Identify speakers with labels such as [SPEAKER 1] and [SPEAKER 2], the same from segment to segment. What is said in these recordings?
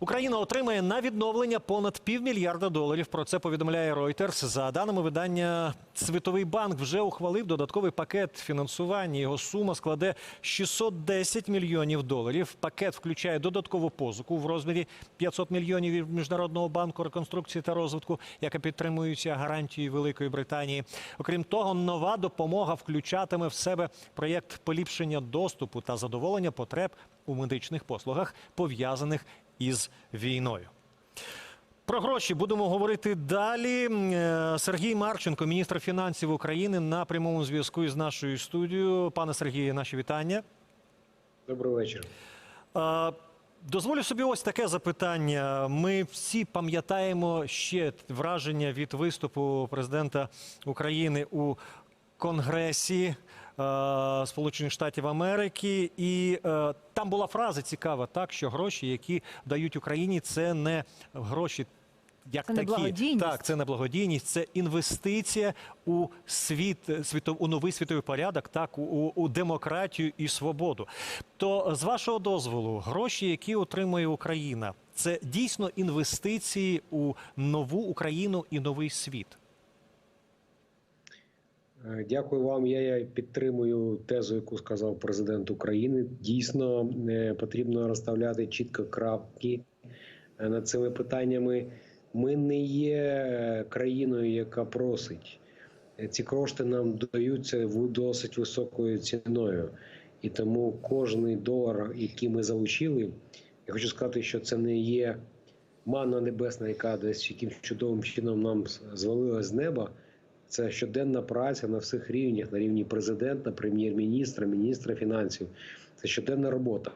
[SPEAKER 1] Україна отримає на відновлення понад півмільярда доларів. Про це повідомляє Reuters. За даними видання, Світовий банк вже ухвалив додатковий пакет фінансування. Його сума складе 610 мільйонів доларів. Пакет включає додаткову позику в розмірі 500 мільйонів від Міжнародного банку реконструкції та розвитку, яка підтримується гарантією Великої Британії. Окрім того, нова допомога включатиме в себе проєкт поліпшення доступу та задоволення потреб у медичних послугах, пов'язаних із війною. Про гроші будемо говорити далі. Е, Сергій Марченко, міністр фінансів України, на прямому зв'язку із нашою студією. Пане Сергію, наші вітання.
[SPEAKER 2] Добрий вечір.
[SPEAKER 1] Дозволю собі ось таке запитання. Ми всі пам'ятаємо ще враження від виступу президента України у Конгресі Сполучених Штатів Америки, і е, там була фраза цікава, так що гроші, які дають Україні, це не гроші. Як
[SPEAKER 3] Це
[SPEAKER 1] такі, так, це не благодійність, це інвестиція у світ, світов, у новий світовий порядок, так, у, у демократію і свободу. То з вашого дозволу, гроші, які отримує Україна, це дійсно інвестиції у нову Україну і новий світ.
[SPEAKER 2] Е, Дякую вам. Я, підтримую тезу, яку сказав президент України. Дійсно, е, потрібно розставляти чітко крапки е, над цими питаннями. Ми не є країною, яка просить. Ці кошти нам даються досить високою ціною. І тому кожний долар, який ми залучили, я хочу сказати, що це не є манна небесна, яка десь якимсь чудовим чином нам звалилась з неба. Це щоденна праця на всіх рівнях, на рівні президента, прем'єр-міністра, міністра фінансів. Це щоденна робота.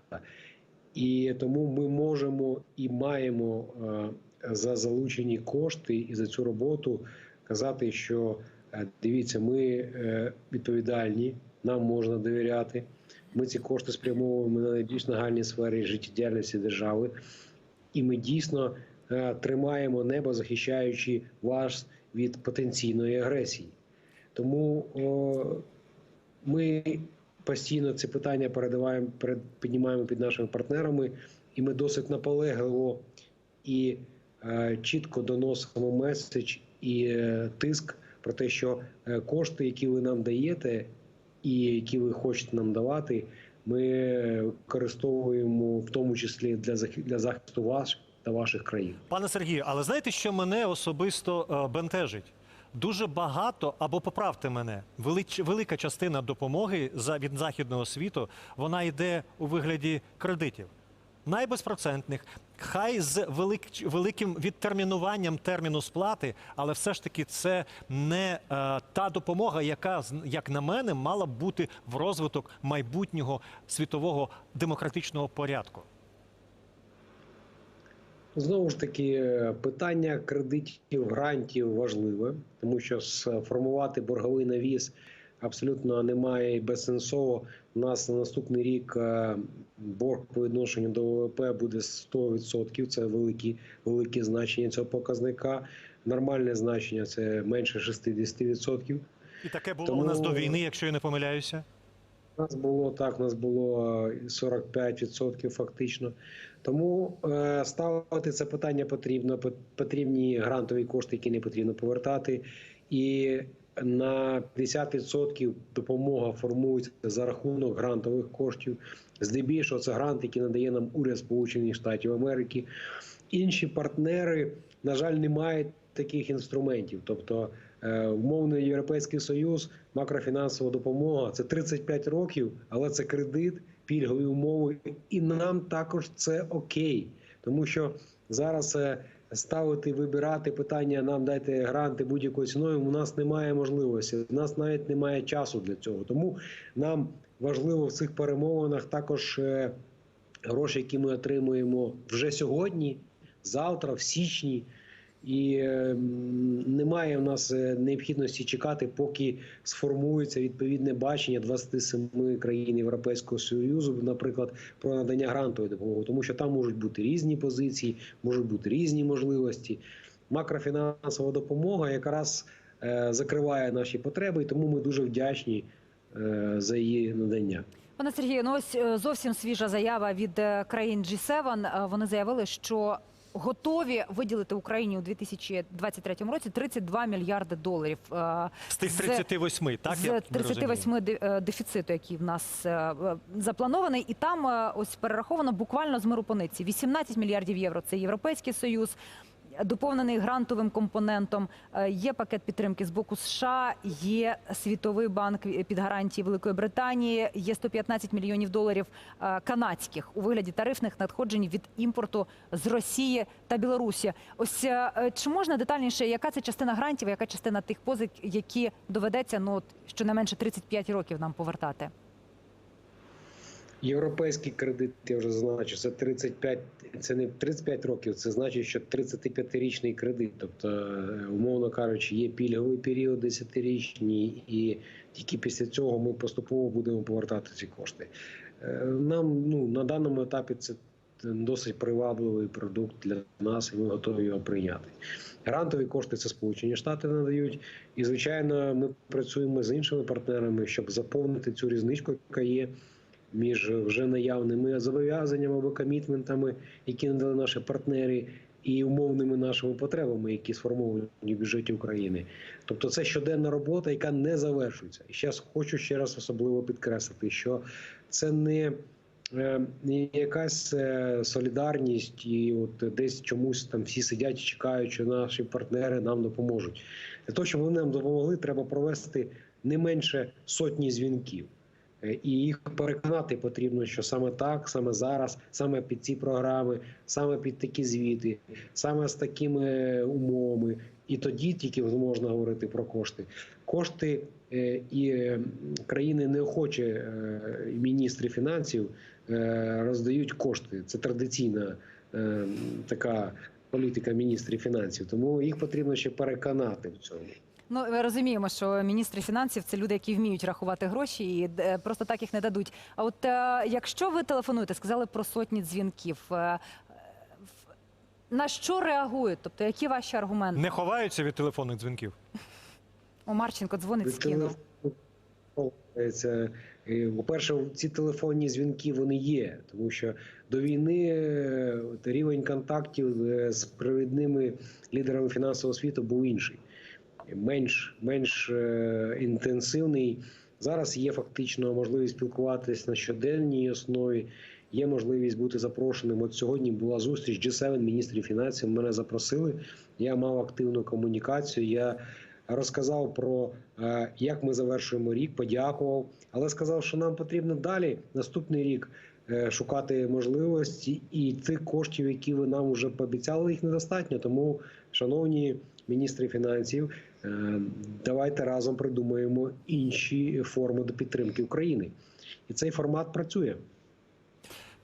[SPEAKER 2] І тому ми можемо і маємо е, за залучені кошти і за цю роботу казати, що е, дивіться, ми е, відповідальні, нам можна довіряти. Ми ці кошти спрямовуємо на найбільш нагальні сфери життєдіяльності держави, і ми дійсно тримаємо небо, захищаючи вас від потенційної агресії. Тому о, ми постійно це питання передаваємо, піднімаємо під нашими партнерами, і ми досить наполегливо і е, чітко доносимо меседж і е, тиск про те, що е, кошти, які ви нам даєте, і які ви хочете нам давати, ми використовуємо в тому числі для для захисту вас та ваших країн.
[SPEAKER 1] Пане Сергію, але знаєте, що мене особисто е, бентежить? Дуже багато, або поправте мене, велич, велика частина допомоги за, від західного світу вона йде у вигляді кредитів. Найбезпроцентних, хай з велик, великим відтермінуванням терміну сплати, але все ж таки це не е, та допомога, яка, як на мене, мала б бути в розвиток майбутнього світового демократичного порядку.
[SPEAKER 2] Знову ж таки, питання кредитів, грантів важливе, тому що сформувати борговий навіс абсолютно немає і безсенсово. У нас на наступний рік е, борг по відношенню до ВВП буде 100%. Це великі, великі значення цього показника. Нормальне значення це менше 60%.
[SPEAKER 1] І таке було
[SPEAKER 2] Тому-
[SPEAKER 1] у нас до війни, якщо я не помиляюся.
[SPEAKER 2] У нас було так, у нас було е, 45% фактично. Тому е, ставити це питання потрібно. Пот- Потрібні грантові кошти, які не потрібно повертати. І на 50% допомога формується за рахунок грантових коштів. Здебільшого це грант, який надає нам уряд Сполучених Штатів Америки. Інші партнери, на жаль, не мають таких інструментів. Тобто, е, умовний Європейський Союз, макрофінансова допомога це 35 років, але це кредит, пільгові умови, і нам також це окей, тому що зараз е, ставити, вибирати питання, нам дайте гранти будь-якою ціною. У нас немає можливості, у нас навіть немає часу для цього. Тому нам важливо в цих перемовинах також. е, гроші, які ми отримуємо вже сьогодні, завтра, в січні. І е, немає в нас е, необхідності чекати, поки сформується відповідне бачення 27 країн Європейського Союзу, наприклад, про надання грантової допомоги, тому що там можуть бути різні позиції, можуть бути різні можливості. Макрофінансова допомога якраз е, закриває наші потреби, і тому ми дуже вдячні е, за її надання.
[SPEAKER 3] Пане Сергію, ну ось зовсім свіжа заява від країн G7. Е, Вони заявили, що готові виділити Україні у 2023 році 32 мільярди доларів е,
[SPEAKER 1] З тих
[SPEAKER 3] з-
[SPEAKER 1] 38, так?
[SPEAKER 3] з
[SPEAKER 1] я розумію?
[SPEAKER 3] 38 е, дефіциту, який в нас е, запланований, і там ось перераховано буквально з миру по нитці. 18 мільярдів євро. Це Європейський Союз. Доповнений грантовим компонентом, Е, є пакет підтримки з боку США, є Світовий банк під гарантії Великої Британії, є 115 мільйонів доларів е, канадських у вигляді тарифних надходжень від імпорту з Росії та Білорусі. Ось е, чи можна детальніше, яка це частина грантів, яка частина тих позик, які доведеться ну от, щонайменше 35 років нам повертати?
[SPEAKER 2] Європейський кредит, я вже зазначив, це 35, це не 35 років, це значить, що 35-річний кредит. Тобто, е, умовно кажучи, є пільговий період 10-річний, і тільки після цього ми поступово будемо повертати ці кошти. Е, Нам ну, на даному етапі це досить привабливий продукт для нас, і ми готові його прийняти. Грантові кошти це Сполучені Штати надають. І, звичайно, ми працюємо з іншими партнерами, щоб заповнити цю різничку, яка є між вже наявними зобов'язаннями або комітментами, які надали наші партнери, і умовними нашими потребами, які сформовані в бюджеті України. Тобто, це щоденна робота, яка не завершується. І зараз хочу ще раз особливо підкреслити, що це не е, якась е, солідарність, і от десь чомусь там всі сидять і чекають, що наші партнери нам допоможуть. Для того, щоб вони нам допомогли, треба провести не менше сотні дзвінків. Е, І їх переконати потрібно, що саме так, саме зараз, саме під ці програми, саме під такі звіти, саме з такими умовами. І тоді тільки можна говорити про кошти. Кошти е, і е, країни неохоче міністри фінансів роздають кошти. Це традиційна така політика міністрів фінансів. Тому їх потрібно ще переконати в цьому.
[SPEAKER 3] Ну, ми розуміємо, що міністри фінансів це люди, які вміють рахувати гроші і е, просто так їх не дадуть. А от е, якщо ви телефонуєте, сказали про сотні дзвінків. е, На що реагують? Тобто, які ваші аргументи?
[SPEAKER 1] Не ховаються від телефонних дзвінків.
[SPEAKER 3] О, Марченко дзвонить скинув.
[SPEAKER 2] Це, е, по-перше, ці телефонні дзвінки вони є, тому що до війни рівень контактів з провідними лідерами фінансового світу був інший, менш, менш е, інтенсивний. Зараз є фактично можливість спілкуватися на щоденній основі. Є можливість бути запрошеним. От сьогодні була зустріч G7 міністрів фінансів. Мене запросили. Я мав активну комунікацію. Я розказав про е, як ми завершуємо рік, подякував, але сказав, що нам потрібно далі наступний рік е, шукати можливості, і тих коштів, які ви нам вже пообіцяли, їх недостатньо. Тому, шановні міністри фінансів, давайте разом придумаємо інші форми до підтримки України. І цей формат працює.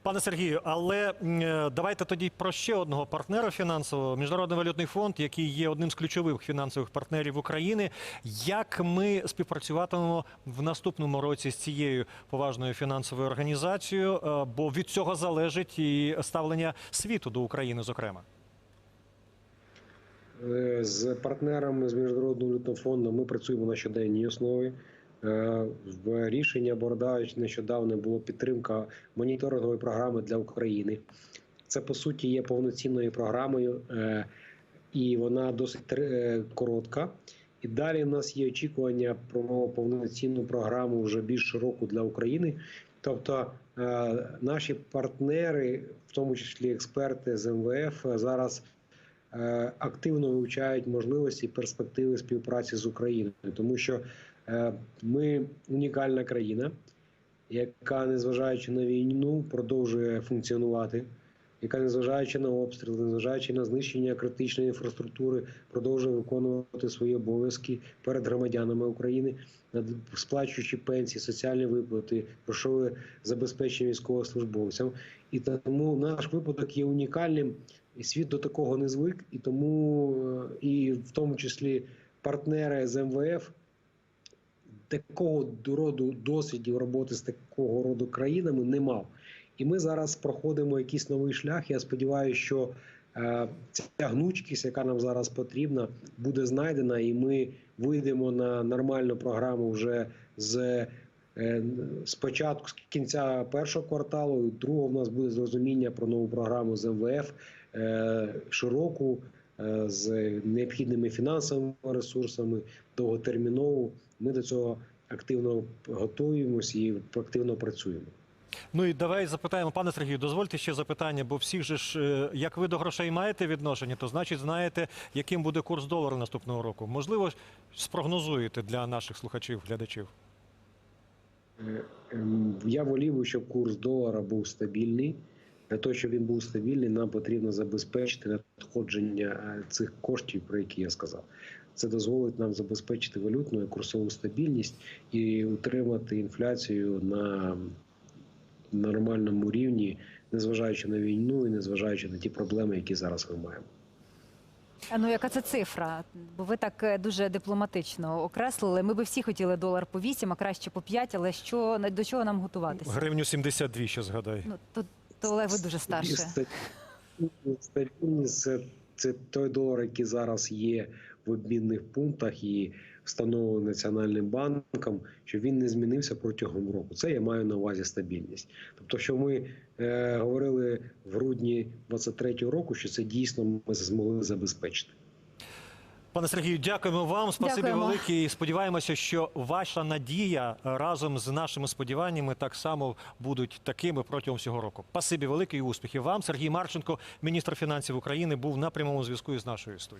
[SPEAKER 1] Пане Сергію, але е, давайте тоді про ще одного партнера фінансового міжнародний валютний фонд, який є одним з ключових фінансових партнерів України. Як ми співпрацюватимемо в наступному році з цією поважною фінансовою організацією? Е, Бо від цього залежить і ставлення світу до України, зокрема.
[SPEAKER 2] Е, З партнерами з міжнародним валютним фондом ми працюємо на щоденній основі. Е, В рішення Бордач нещодавно була підтримка моніторингової програми для України. Це по суті є повноцінною програмою, е, і вона досить коротка. І далі в нас є очікування про повноцінну програму вже більш широку для України. Тобто наші партнери, в тому числі експерти з МВФ, зараз активно вивчають можливості і перспективи співпраці з Україною, тому що е, ми унікальна країна, яка, незважаючи на війну, продовжує функціонувати, яка, незважаючи на обстріли, незважаючи на знищення критичної інфраструктури, продовжує виконувати свої обов'язки перед громадянами України, сплачуючи пенсії, соціальні виплати, грошове забезпечення військовослужбовцям. І тому наш випадок є унікальним. І світ до такого не звик, і тому е, і в тому числі партнери з МВФ такого роду досвідів роботи з такого роду країнами не мав. І ми зараз проходимо якийсь новий шлях. Я сподіваюся, що е, ця гнучкість, яка нам зараз потрібна, буде знайдена, і ми вийдемо на нормальну програму вже з е, спочатку з кінця першого кварталу, другого в нас буде зрозуміння про нову програму з МВФ е, широку е, з необхідними фінансовими ресурсами, довготермінову. Ми до цього активно готуємось і активно працюємо.
[SPEAKER 1] Ну і давай запитаємо, пане Сергію, дозвольте ще запитання, бо всіх же ж, е, як ви до грошей маєте відношення, то значить знаєте, яким буде курс долара наступного року. Можливо, спрогнозуєте для наших слухачів, глядачів.
[SPEAKER 2] Е, ем, Я волів, щоб курс долара був стабільний. Для того, щоб він був стабільний, нам потрібно забезпечити надходження е, цих коштів, про які я сказав. Це дозволить нам забезпечити валютну і курсову стабільність і утримати інфляцію на нормальному рівні, незважаючи на війну і незважаючи на ті проблеми, які зараз ми маємо.
[SPEAKER 3] А Ну, яка це цифра? Бо ви так е, дуже дипломатично окреслили. Ми би всі хотіли долар по 8, а краще по 5, але що до чого нам готуватися?
[SPEAKER 1] Гривню 72, ще згадай.
[SPEAKER 3] Ну то, то Олег, дуже старше.
[SPEAKER 2] Стабільність це, це той долар, який зараз є в обмінних пунктах і встановлений Національним банком, що він не змінився протягом року. Це я маю на увазі стабільність. Тобто, що ми е, говорили в грудні 23-го року, що це дійсно ми змогли забезпечити.
[SPEAKER 1] Пане Сергію, дякуємо вам. Спасибі
[SPEAKER 3] Дякуємо.
[SPEAKER 1] велике. І сподіваємося, що ваша надія разом з нашими сподіваннями так само будуть такими протягом всього року. Спасибі велике і успіхів вам. Сергій Марченко, міністр фінансів України, був на прямому зв'язку із нашою студією.